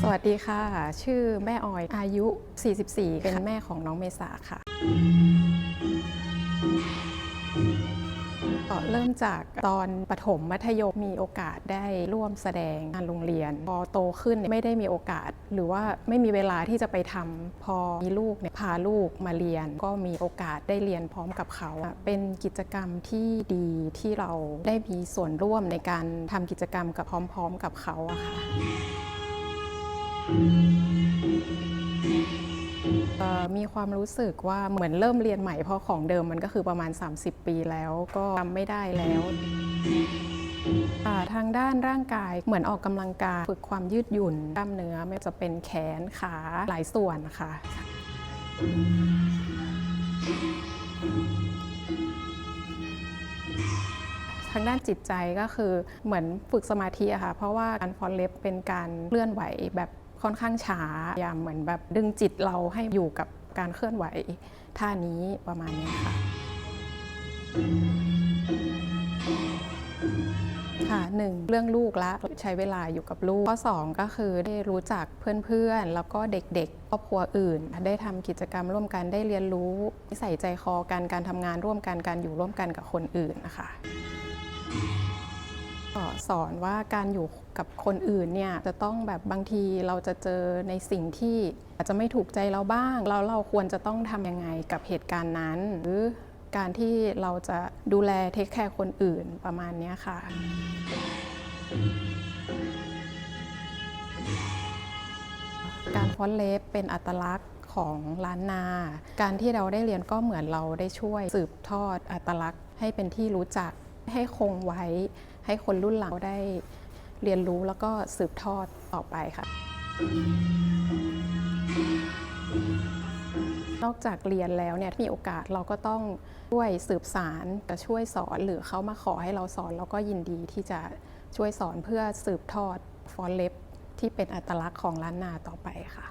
สวัสดีค่ะ ชื่อแม่ออยอายุ 44 เป็นแม่ของน้องเมษาค่ะก็เริ่มจากตอนประถมมัธยมมีโอกาสได้ร่วมแสดงงานโรงเรียน พอโตขึ้นไม่ได้มีโอกาส หรือว่าไม่มีเวลาที่จะไปทำพอมีลูกเนี่ยพาลูกมาเรียน ก็มีโอกาสได้เรียนพร้อมกับเขา เป็นกิจกรรมที่ดีที่เราได้มีส่วนร่วมในการทำกิจกรรมกับพร้อม ๆ กับเขาอะค่ะ มีความรู้สึกว่าเหมือนเริ่มเรียนใหม่เพราะของเดิมมันก็คือประมาณ 30 ปีแล้วก็จำไม่ได้แล้วทางด้านร่างกายเหมือนออกกำลังกายฝึกความยืดหยุ่นกล้ามเนื้อไม่ว่าจะเป็นแขนขาหลายส่วนค่ะ ทางด้านจิตใจก็คือเหมือนฝึกสมาธิอะค่ะ เพราะว่าการฟอนเล็บเป็นการเคลื่อนไหวแบบ ค่อนข้างช้าพยายามเหมือนแบบดึงจิตเราให้อยู่กับการเคลื่อนไหวท่านี้ประมาณนี้ค่ะค่ะหนึ่งเรื่องลูกละใช้เวลาอยู่กับลูก ข้อสองก็คือได้รู้จักเพื่อนๆ แล้วก็เด็กๆครอบครัวอื่น ได้ทำกิจกรรมร่วมกันได้เรียนรู้นิสัยใจคอกันการทำงานร่วมกันการอยู่ร่วมกันกับคนอื่นนะคะ สอนว่าการอยู่กับคนอื่นเนี่ยจะต้องแบบบางทีเราจะเจอในสิ่งที่อาจจะไม่ถูกใจเราบ้างแล้วเราควรจะต้องทำยังไงกับเหตุการณ์นั้น หรือการที่เราจะดูแลเทคแคร์คนอื่นประมาณนี้ค่ะการฟ้อนเล็บเป็นอัตลักษณ์ของล้านนา การที่เราได้เรียนก็เหมือนเราได้ช่วยสืบทอดอัตลักษณ์ให้เป็นที่รู้จักให้คงไว้ ให้คนรุ่นหลังได้เรียนรู้แล้วก็สืบทอดต่อไปค่ะ นอกจากเรียนแล้วเนี่ยมีโอกาสเราก็ต้องช่วยสืบสารจะช่วยสอนหรือเขามาขอให้เราสอนเราก็ยินดีที่จะช่วยสอนเพื่อสืบทอดฟอนเล็บที่เป็นอัตลักษณ์ของล้านนาต่อไปค่ะ